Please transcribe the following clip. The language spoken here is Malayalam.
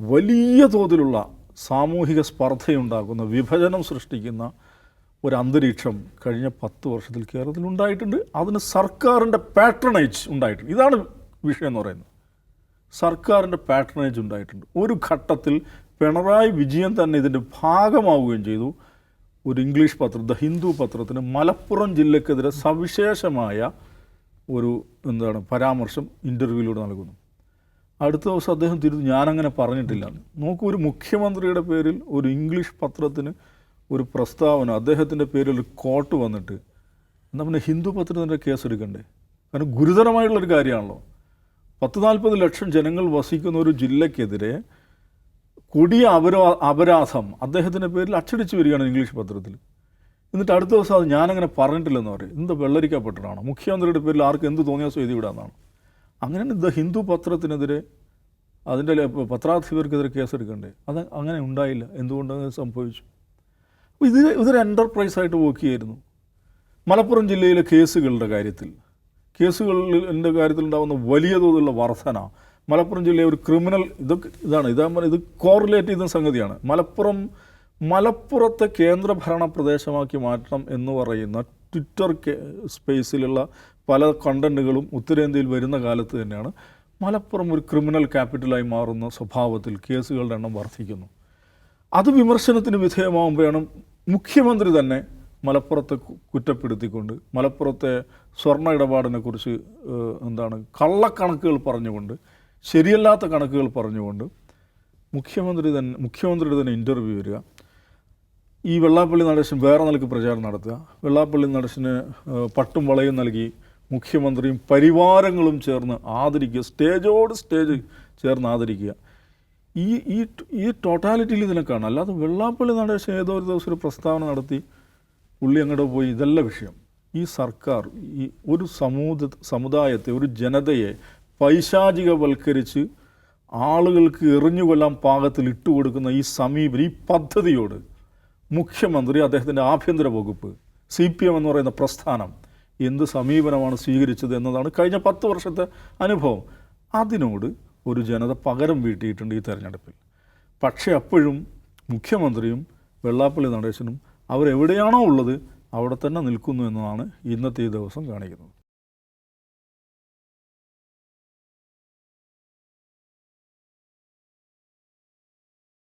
വലിയ തോതിലുള്ള സാമൂഹിക സ്പർദ്ധയുണ്ടാക്കുന്ന വിഭജനം സൃഷ്ടിക്കുന്ന ഒരു അന്തരീക്ഷം കഴിഞ്ഞ പത്ത് വർഷത്തിൽ കേരളത്തിൽ ഉണ്ടായിട്ടുണ്ട്. അതിന് സർക്കാരിന്റെ പാട്രണേജ് ഉണ്ടായിട്ടുണ്ട്. ഇതാണ് വിഷയം എന്ന് പറയുന്നത്. സർക്കാരിന്റെ പാട്രണേജ് ഉണ്ടായിട്ടുണ്ട്. ഒരു ഘട്ടത്തിൽ പിണറായി വിജയൻ തന്നെ ഇതിന്റെ ഭാഗമാവുകയും ചെയ്തു. ഒരു ഇംഗ്ലീഷ് പത്രം ദ ഹിന്ദു പത്രത്തിന് മലപ്പുറം ജില്ലക്കെതിരെ സവിശേഷമായ ഒരു എന്താണ് പരാമർശം ഇന്റർവ്യൂവിലൂടെ നൽകുന്നു. അടുത്ത ദിവസം അദ്ദേഹം തിരുത്തി. ഞാനങ്ങനെ പറഞ്ഞിട്ടില്ല. നോക്കൂ ഒരു മുഖ്യമന്ത്രിയുടെ പേരിൽ ഒരു ഇംഗ്ലീഷ് പത്രത്തിന് ഒരു പ്രസ്താവന അദ്ദേഹത്തിന്റെ പേരിൽ ഒരു കോട്ട് വന്നിട്ട് എന്നാൽ പിന്നെ ഹിന്ദു പത്രത്തിന്റെ കേസ് എടുക്കണ്ടേ കാരണം ഗുരുതരമായിട്ടുള്ളൊരു കാര്യമാണല്ലോ. പത്ത് നാൽപ്പത് ലക്ഷം ജനങ്ങൾ വസിക്കുന്ന ഒരു ജില്ലയ്ക്കെതിരെ കൊടിയ അപരാ അപരാധം അദ്ദേഹത്തിന്റെ പേരിൽ അച്ചടിച്ച് വരികയാണ് ഇംഗ്ലീഷ് പത്രത്തിൽ. എന്നിട്ട് അടുത്ത ദിവസം അത് ഞാനങ്ങനെ പറഞ്ഞിട്ടില്ലെന്ന് പറയും. എന്ത് വെള്ളരിക്കപ്പെട്ടതാണ് മുഖ്യമന്ത്രിയുടെ പേരിൽ ആർക്ക് എന്ത് തോന്നിയാൽ എഴുതി വിടാന്നാണ് അങ്ങനെ ദ ഹിന്ദു പത്രത്തിനെതിരെ അതിന്റെ പത്രാധിപർക്കെതിരെ കേസെടുക്കണ്ടേ അത് അങ്ങനെ ഉണ്ടായില്ല. എന്തുകൊണ്ടാണ് സംഭവിച്ചു? ഇത് ഇതൊരു എന്റർപ്രൈസായിട്ട് വർക്ക് ചെയ്യായിരുന്നു മലപ്പുറം ജില്ലയിലെ കേസുകളുടെ കാര്യത്തിൽ. കേസുകളിന്റെ കാര്യത്തിൽ ഉണ്ടാകുന്ന വലിയ തോതിലുള്ള വർധന. മലപ്പുറം ജില്ലയിലെ ഒരു ക്രിമിനൽ ഇതൊക്കെ ഇതാണ്. ഇതാ ഇത് കോറിലേറ്റ് ചെയ്യുന്ന സംഗതിയാണ്. മലപ്പുറം മലപ്പുറത്തെ കേന്ദ്രഭരണ പ്രദേശമാക്കി മാറ്റണം എന്ന് പറയുന്ന ട്വിറ്റർ സ്പേസിലുള്ള പല കണ്ടന്റുകളും ഉത്തരേന്ത്യയിൽ വരുന്ന കാലത്ത് തന്നെയാണ് മലപ്പുറം ഒരു ക്രിമിനൽ ക്യാപിറ്റലായി മാറുന്ന സ്വഭാവത്തിൽ കേസുകളുടെ എണ്ണം വർദ്ധിക്കുന്നു. അത് വിമർശനത്തിന് വിധേയമാകുമ്പോഴാണ് മുഖ്യമന്ത്രി തന്നെ മലപ്പുറത്തെ കുറ്റപ്പെടുത്തിക്കൊണ്ട് മലപ്പുറത്തെ സ്വർണ ഇടപാടിനെ കുറിച്ച് എന്താണ് കള്ളക്കണക്കുകൾ പറഞ്ഞുകൊണ്ട് ശരിയല്ലാത്ത കണക്കുകൾ പറഞ്ഞുകൊണ്ട് മുഖ്യമന്ത്രി തന്നെ മുഖ്യമന്ത്രിയുടെ തന്നെ ഇന്റർവ്യൂ വരിക. ഈ വെള്ളാപ്പള്ളി നടേശൻ വേറെ നിലയ്ക്ക് പ്രചാരണം നടത്തുക. വെള്ളാപ്പള്ളി നടേശന് പട്ടും വളയും നൽകി മുഖ്യമന്ത്രിയും പരിവാരങ്ങളും ചേർന്ന് ആദരിക്കുക. സ്റ്റേജോട് സ്റ്റേജ് ചേർന്ന് ആദരിക്കുക. ഈ ഈ ഈ ടോട്ടാലിറ്റിയിൽ ഇതിനെ കാണാം. അല്ലാതെ വെള്ളാപ്പള്ളി നടേശൻ ഏതോ ഒരു ദിവസം ഒരു പ്രസ്താവന നടത്തി പുള്ളി അങ്ങോട്ട് പോയി. ഇതല്ല വിഷയം. ഈ സർക്കാർ ഈ ഒരു സമൂഹ സമുദായത്തെ ഒരു ജനതയെ പൈശാചികവൽക്കരിച്ച് ആളുകൾക്ക് എറിഞ്ഞുകൊല്ലാൻ പാകത്തിൽ ഇട്ടുകൊടുക്കുന്ന ഈ സമീപനം ഈ പദ്ധതിയോട് മുഖ്യമന്ത്രി അദ്ദേഹത്തിന്റെ ആഭ്യന്തര വകുപ്പ് സി പി എം എന്ന് പറയുന്ന പ്രസ്ഥാനം എന്ത് സമീപനമാണ് സ്വീകരിച്ചത് എന്നതാണ് കഴിഞ്ഞ പത്ത് വർഷത്തെ അനുഭവം. അതിനോട് ഒരു ജനത പകരം വീട്ടിയിട്ടുണ്ട് ഈ തെരഞ്ഞെടുപ്പിൽ. പക്ഷേ അപ്പോഴും മുഖ്യമന്ത്രിയും വെള്ളാപ്പള്ളി നടേശനും അവരെവിടെയാണോ ഉള്ളത് അവിടെ തന്നെ നിൽക്കുന്നു എന്നതാണ് ഇന്നത്തെ ഈ ദിവസം കാണിക്കുന്നത്.